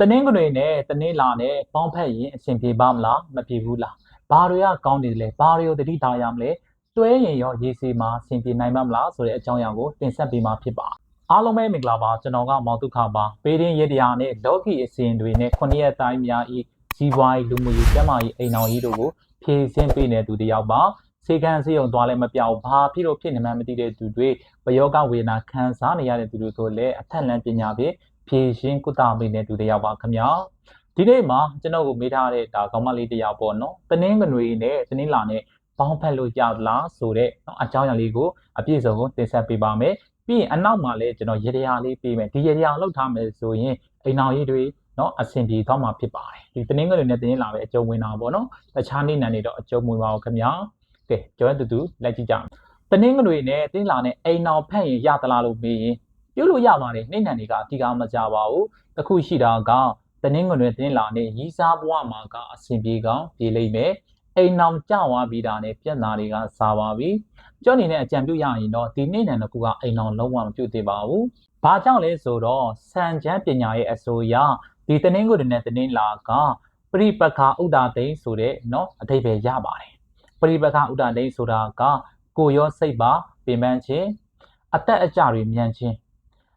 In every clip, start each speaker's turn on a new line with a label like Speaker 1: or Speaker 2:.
Speaker 1: တနင်္ဂနွေနဲ့တနင်္လာနဲ့ပေါင်းဖက်ရင်အဆင်ပြေပါမလားမပြေဘူးလားဘာတွေကကောင်းနေလဲဘာတွေကိုတတိထားရမလဲတွဲရင်ရောရေးစီမှာအဆင်ပြေနိုင်မှာမလားဆိုတဲ့အကြောင်းအရာကိုတင်ဆက်ပေးမှာဖြစ်ပါအားလုံးပဲမင်္ဂလာပါကျွန်တော်ကမောင်တုခပါပေရင်ရတရားနဲ့လောကီအစဉ်တွေနဲ့ခုနှစ်ရက်တိုင်းများဤစီးပွားရေးလူမှုရေးကျန်းမာရေးအိမ်အောင်ရေးတို့ကိုဖြည့်ဆင်းပေးနေသူတယောက်ပါစေကန်းစေယုံသွားလဲမပြောက်ဘာဖြစ်လို့ဖြစ်နေမှန်းမသိတဲ့သူတွေဘယောဂဝေဒနာခံစားနေရတဲ့သူတွေဆိုလည်းအထက်လန်းပညာဖြင့် ဖြည့်ရှင်းကုသပေးနေသူတယောက်ပါခင်ဗျာဒီနေ့မှာကျွန်တော်ကိုမေးထားတဲ့ဒါကောင်မလေးတယောက်ပေါ့နော်တနင်္ဂနွေနဲ့တနင်္လာနဲ့ပေါင်းဖက်လို့ကြလားဆိုတဲ့နော်အကြောင်းအရာလေးကိုအပြည့်စုံကိုတင်ဆက်ပေးပါမယ်ပြီးရင်အနောက်မှာလည်းကျွန်တော်ရေတရားလေးပေးမယ်ဒီရေတရားလောက်ထားမယ်ဆိုရင်အိမ်အောင်ရေးတွေနော်အဆင်ပြေသွားမှာဖြစ်ပါတယ်ဒီတနင်္ဂနွေနဲ့တနင်္လာပဲအကျုံဝင်တာပေါ့နော်တခြားနေ့နံတွေတော့အကျုံဝင်ပါဘူးခင်ဗျာကဲကျွန်တော်တူတူလိုက်ကြည့်ကြမယ်တနင်္ဂနွေနဲ့တနင်္လာနဲ့အိမ်အောင်ဖက်ရင်ရသလားလို့မေးရင် ပြုလို့ရပါတယ်နေ့နံတွေကအတိအကမကြပါဘူးတခုရှိတာကတနင်္ဂနွေတနင်္လာနဲ့ရီးစားဘဝမှာကအဆင်ပြေကောင်းပြေလိမ့်မယ်အိမ်အောင်ကြွားပြီးတာနဲ့ပြက်နာတွေကစားပါပြီကြောနေတဲ့အကြံပြုရရင်တော့ဒီနေ့နံတစ်ခုကအိမ်အောင်လုံးဝမပြုတ်သေးပါဘူးဘာကြောင့်လဲဆိုတော့စံချမ်းပညာရဲ့အဆိုအရဒီတနင်္ဂနွေနဲ့တနင်္လာကပရိပခာဥဒ္ဒါသိန်းဆိုတဲ့เนาะအထိပ္ပယ်ရပါတယ်ပရိပခာဥဒ္ဒါသိန်းဆိုတာကကိုရောစိတ်ပါပင်ပန်းခြင်းအသက်အကြတွေမြန်ခြင်း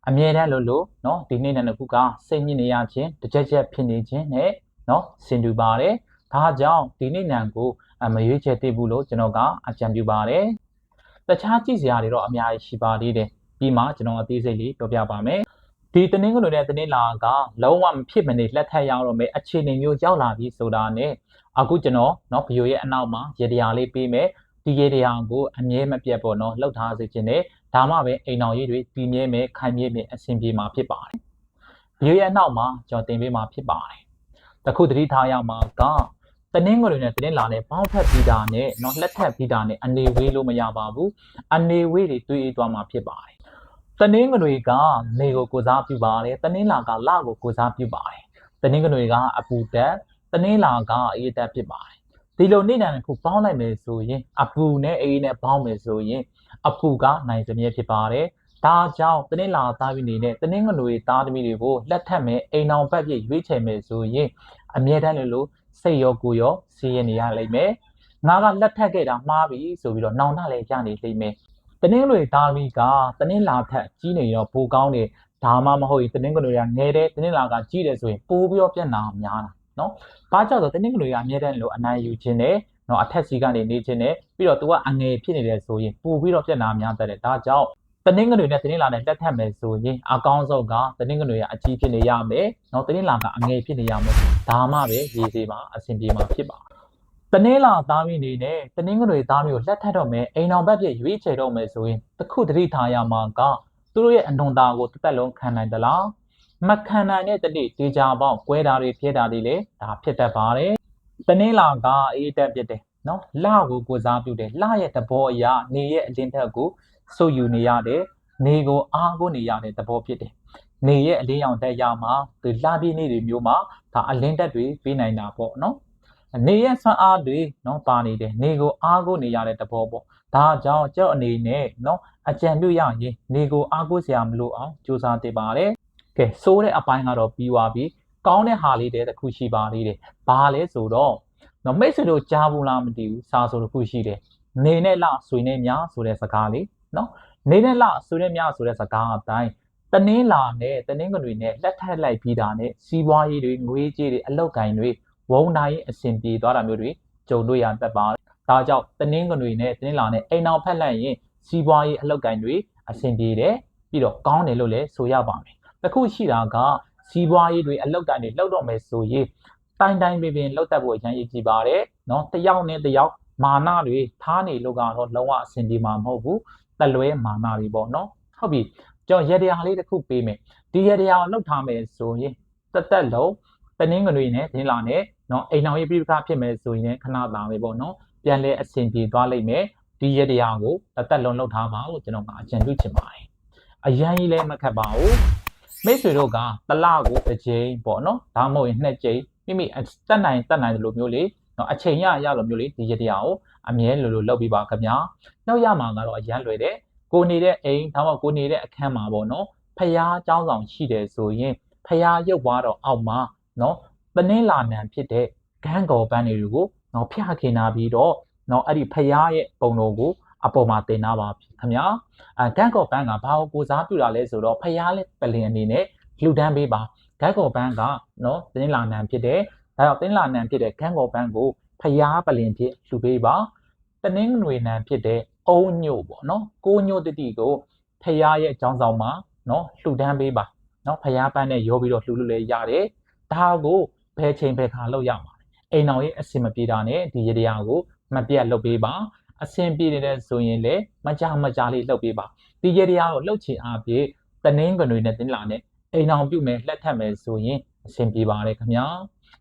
Speaker 1: အမြဲတမ်းလို့လို့เนาะဒီနေ့နဲ့တစ်ခုကစိတ်ညစ်နေရခြင်းတစ်ချက်ချက်ဖြစ်နေခြင်းနဲ့เนาะဆင်တူပါတယ်ဒါကြောင့်ဒီနေ့နံကိုမရွေးချယ်သိဘူးလို့ကျွန်တော်ကအကြံပြုပါတယ်တခြားကြည့်စရာတွေတော့အများကြီးရှိပါသေးတယ်ပြီးမှကျွန်တော်အသေးစိတ်လေးပြောပြပါမယ်ဒီတနင်္ဂနွေနဲ့တနင်္လာကလုံးဝမဖြစ်မနေလက်ထပ်ရတော့မယ်အခြေအနေမျိုးရောက်လာပြီဆိုတာနဲ့အခုကျွန်တော်เนาะဗီဒီယိုရဲ့အနောက်မှာရေတရားလေးပေးမယ် ဒီရေတရားကိုအမြဲမပြတ်ပေါ့နော်လှုပ်ထားစေခြင်းနဲ့ဒါမှပဲအိမ်တော်ရေးတွေပြီးမြဲမယ်ခိုင်မြဲမယ်အဆင်ပြေမှာဖြစ်ပါတယ်ဗီဒီယိုရဲ့အနောက်မှာကျွန်တော်တင်ပေးမှာဖြစ်ပါတယ်တခုသတိထားရမှာကတနင်္ဂနွေနဲ့တနင်္လာနဲ့ပေါင်းဖက်ပြီးတာနဲ့เนาะလက်ထပ်ပြီးတာနဲ့အနေဝေးလို့မရပါဘူးအနေဝေးတွေတွေးအေးသွားမှာဖြစ်ပါတယ်တနင်္ဂနွေကနေကိုကိုစားပြုပါတယ်တနင်္လာကလကိုကိုစားပြုပါတယ်တနင်္ဂနွေကအပူတက်တနင်္လာကအေးတက်ဖြစ်ပါတယ် ဒီလိုနေ့တိုင်းကိုပေါင်းလိုက်မယ်ဆိုရင်အပူနဲ့အေးနဲ့ပေါင်းမယ်ဆိုရင်အပူကနိုင်စမြဲဖြစ်ပါတယ်ဒါကြောင့်တနင်္လာသားပြီးနေတဲ့တနင်္ဂနွေသားသမီးတွေကိုလက်ထပ်မယ်အိမ်အောင်ဘက်ပြည့်ရွေးချယ်မယ်ဆိုရင်အမြဲတမ်းလို့လို့စိတ်ရောကိုယ်ရောစီးရနေရလိမ့်မယ်ငါကလက်ထပ်ခဲ့တာမှားပြီဆိုပြီးတော့နောင်တလည်းကြနေလိမ့်မယ်တနင်္ဂနွေသားသမီးကတနင်္လာထက်ကြီးနေတော့ပိုကောင်းတယ်ဒါမှမဟုတ်ရင်တနင်္ဂနွေကငယ်တယ်တနင်္လာကကြီးတယ်ဆိုရင်ပိုပြီးတော့ပြက်နာများတာ နော်။ဘာကြောင့်ဆိုတနင်္ဂနွေကအမြဲတမ်းလို့အနိုင်ယူခြင်းနဲ့နော်အထက်စီကနေနေခြင်းနဲ့ပြီးတော့သူကအငယ်ဖြစ်နေတယ်ဆိုရင်ပိုပြီးတော့ပြက်နာများတတ်တယ်။ဒါကြောင့်တနင်္ဂနွေနဲ့တနင်္လာနဲ့လက်ထပ်မယ်ဆိုရင်အကောင်းဆုံးကတနင်္ဂနွေကအကြီးဖြစ်နေရမယ်။နော်တနင်္လာကအငယ်ဖြစ်နေရမယ်။ဒါမှပဲရေးစေးမှာအဆင်ပြေမှာဖြစ်ပါတနင်္လာသားမီးနေနဲ့တနင်္ဂနွေသားမီးကိုလက်ထပ်တော့မယ်အိမ်အောင်ဘက်ပြည့်ရွေးချယ်တော့မယ်ဆိုရင်တခုတတိထားရမှာကသူတို့ရဲ့အနွန်သားကိုတစ်သက်လုံးခံနိုင်သလား မခံနိုင်တဲ့တတိဒေကြပေါင်းကွဲတာတွေဖြစ်တာတွေလည်းဒါဖြစ်တတ်ပါတယ်တနင်္လာကအေးတက်ပြစ်တယ်နော်လကိုကိုစားပြုတယ်လရဲ့သဘောအရနေရဲ့အလင်းထက်ကိုစုပ်ယူနေရတယ်နေကိုအားကိုနေရတဲ့သဘောဖြစ်တယ်နေရဲ့အလင်းရောင်တက်ရမှာဒီလပြည့်နေ့တွေမျိုးမှာဒါအလင်းတက်တွေပေးနိုင်တာပေါ့နော်နေရဲ့ဆွမ်းအားတွေနော်ပါနေတယ်နေကိုအားကိုနေရတဲ့သဘောပေါ့ဒါကြောင့်ကျောက်အနေနဲ့နော်အကြံပြုရရင်နေကိုအားကိုစရာမလိုအောင်ကြိုးစားတင်ပါတယ် ကဲစိုးတဲ့အပိုင်းကတော့ပြီးသွားပြီကောင်းတဲ့ဟာလေးတွေတခုရှိပါသေးတယ်ဘာလဲဆိုတော့နော်မိတ်ဆွေတို့ကြားဘူးလားမသိဘူးစာဆိုတစ်ခုရှိတယ်နေနဲ့လဆွေနဲ့များဆိုတဲ့စကားလေးနော်နေနဲ့လဆွေနဲ့များဆိုတဲ့စကားအတိုင်းတနင်းလာနဲ့တနင်းကတွေနဲ့လက်ထက်လိုက်ပြီးတာနဲ့စီးပွားရေးတွေငွေကြေးတွေအလောက်ကင်တွေဝုံတိုင်းအဆင်ပြေသွားတာမျိုးတွေကြုံတွေ့ရတတ်ပါတယ်ဒါကြောင့်တနင်းကတွေနဲ့တနင်းလာနဲ့အိမ်အောင်ဖက်လိုက်ရင်စီးပွားရေးအလောက်ကင်တွေအဆင်ပြေတယ်ပြီးတော့ကောင်းတယ်လို့လည်းဆိုရပါမယ် တစ်ခုရှိတာကဇီးပွားရေးတွေအလောက်တိုင်းတွေလောက်တော့မယ်ဆိုရင်တိုင်းတိုင်းပင်ပင်လောက်တတ်ဖို့အရင်ရည်ကြည်ပါတယ်နော်တယောက်နဲ့တယောက်မာနတွေထားနေလို့ကတော့လုံးဝအဆင်ပြေမှာမဟုတ်ဘူးတလွဲမာနတွေပေါ့နော်ဟုတ်ပြီကျွန်တော်ရတရားလေးတစ်ခုပေးမယ်ဒီရတရားကိုလောက်ထားမယ်ဆိုရင်တသက်လုံးတနင်္ဂနွေနဲ့ဒင်းလာနဲ့နော်အိမ်တော်ရေးပြိပခဖြစ်မယ်ဆိုရင်ခဏသာပဲပေါ့နော်ပြန်လဲအဆင်ပြေသွားလိမ့်မယ်ဒီရတရားကိုတသက်လုံးလောက်ထားပါလို့ကျွန်တော်ကအကြံပြုချင်ပါတယ်အရန်ကြီးလည်းမခက်ပါဘူး မိတ်ဆွေတို့ကတလကိုတစ်ကြိမ်ပေါ့နော်ဒါမှမဟုတ်ရင်နှစ်ကြိမ်မိမိတက်နိုင်တက်နိုင်တယ်လို့မျိုးလေနော်အချိန်ရရလို့မျိုးလေဒီရတရားကိုအမြဲလိုလိုလုပ်ပြီးပါခင်ဗျာနောက်ရမှာကတော့အရန်လွယ်တယ်ကိုနေတဲ့အိမ်ဒါမှမဟုတ်ကိုနေတဲ့အခန်းမှာပေါ့နော်ဖျားเจ้าဆောင်ရှိတယ်ဆိုရင် ဖျားရုပ်ွားတော့အောက်မှာနော်ပနင်းလာနံဖြစ်တဲ့ဂန်းကော်ပန်းတွေကိုနော်ဖျားခင်နာပြီးတော့နော်အဲ့ဒီဖျားရဲ့ပုံတော်ကို အပေါ်မှာတင်ထားပါခင်ဗျာအဲဂန်းကော်ပန်းကဘာကိုကိုစားပြုတာလဲဆိုတော့ဖျားလက်ပလင်အနေနဲ့လှူဒန်းပေးပါဂန်းကော်ပန်းကနော်ပနင်းလာနံဖြစ်တဲ့ဒါတော့ပနင်းလာနံဖြစ်တဲ့ဂန်းကော်ပန်းကိုဖျားပလင်ဖြစ်လှူပေးပါတနင်းငွေနံဖြစ်တဲ့အုံညို့ပေါ့နော်ကိုညို့တတိကိုဖျားရဲ့အကြောင်းဆောင်မှာနော်လှူဒန်းပေးပါနော်ဖျားပန်းနဲ့ရောပြီးတော့လှူလို့လည်းရတယ်ဒါကိုဘယ်ချိန်ဘယ်ခါလုပ်ရမှာလဲအိမ်တော်ရဲ့အစင်မပြေတာနဲ့ဒီရတရားကိုမပြတ်လုပ်ပေးပါ အစင်ပြေနေတဲ့ဆိုရင်လည်းမကြမကြလေးလုပ်ပေးပါဒီရတရားကိုလှုပ်ချင်အားဖြင့်တနင်းကတွေနဲ့တင်းလာနဲ့အိမ်တော်ပြုတ်မယ်လှက်ထက်မယ်ဆိုရင်အစင်ပြေပါတယ်ခင်ဗျာ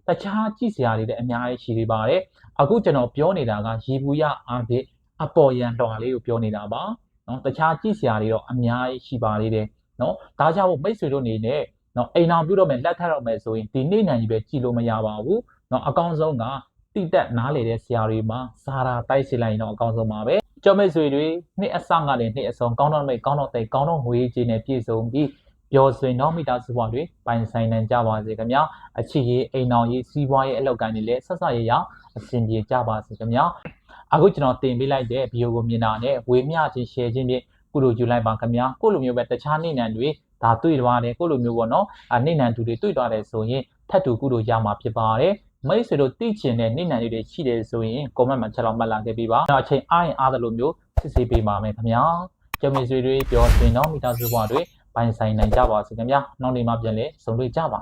Speaker 1: တခြားကြည့်စရာတွေလည်းအများကြီးရှိနေပါတယ်အခုကျွန်တော်ပြောနေတာကရီဘူးရအားဖြင့်အပေါ်ရန်လွှာလေးကိုပြောနေတာပါနော်တခြားကြည့်စရာတွေတော့အများကြီးရှိပါသေးတယ်နော်ဒါကြောင့်မို့မိတ်ဆွေတို့အနေနဲ့နော်အိမ်အောင်ပြုတော့မယ်လက်ထပ်တော့မယ်ဆိုရင်ဒီနေ့နိုင်ကြီးပဲကြည်လို့မရပါဘူးနော်အကောင်းဆုံးက တိတက်နားလေတဲ့ဆရာတွေမှာဇာတာတိုက်စီလိုက်ရင်တော့အကောင်းဆုံးပါပဲကြောမိတ်ဆွေတွေနှစ်အစကလည်းနှစ်အစုံကောင်းတော့မိတ်ကောင်းတော့တိတ်ကောင်းတော့ငွေကြီးနဲ့ပြည့်စုံပြီးပျော်ရွှင်တော့မိသားစုဘဝတွေပိုင်ဆိုင်နိုင်ကြပါစေခင်ဗျာအချစ်ရေးအိမ်အောင်ရေးစီးပွားရေးအလောက်ကန်တွေလည်းဆက်ဆက်ရရအဆင်ပြေကြပါစေခင်ဗျာအခုကျွန်တော်တင်ပေးလိုက်တဲ့ဗီဒီယိုကိုမြင်တာနဲ့ဝေမျှခြင်း share ခြင်းဖြင့်ကုလိုယူလိုက်ပါခင်ဗျာကိုလိုမျိုးပဲတခြားနေနံတွေဒါတွေ့သွားတယ်ကိုလိုမျိုးပေါ့နော်အနေနံတူတွေတွေ့သွားတယ်ဆိုရင်ထပ်တူကုလိုရမှာဖြစ်ပါတယ် မိတ်ဆွေတို့သိချင်တဲ့နေနံတွေရှိတယ်ဆိုရင် comment မှာချက်လောက်မှတ်လာခဲ့ပေးပါအဲ့တော့အချိန်အားရင်အားသလိုမျိုးစစ်ဆေးပေးပါမယ်ခင်ဗျာကျမဆွေတွေပြောရှင်တော့မိသားစုဘဝတွေပိုင်ဆိုင်နိုင်ကြပါစေခင်ဗျာနောက်နေ့မှပြန်လဲဆုံတွေ့ကြပါ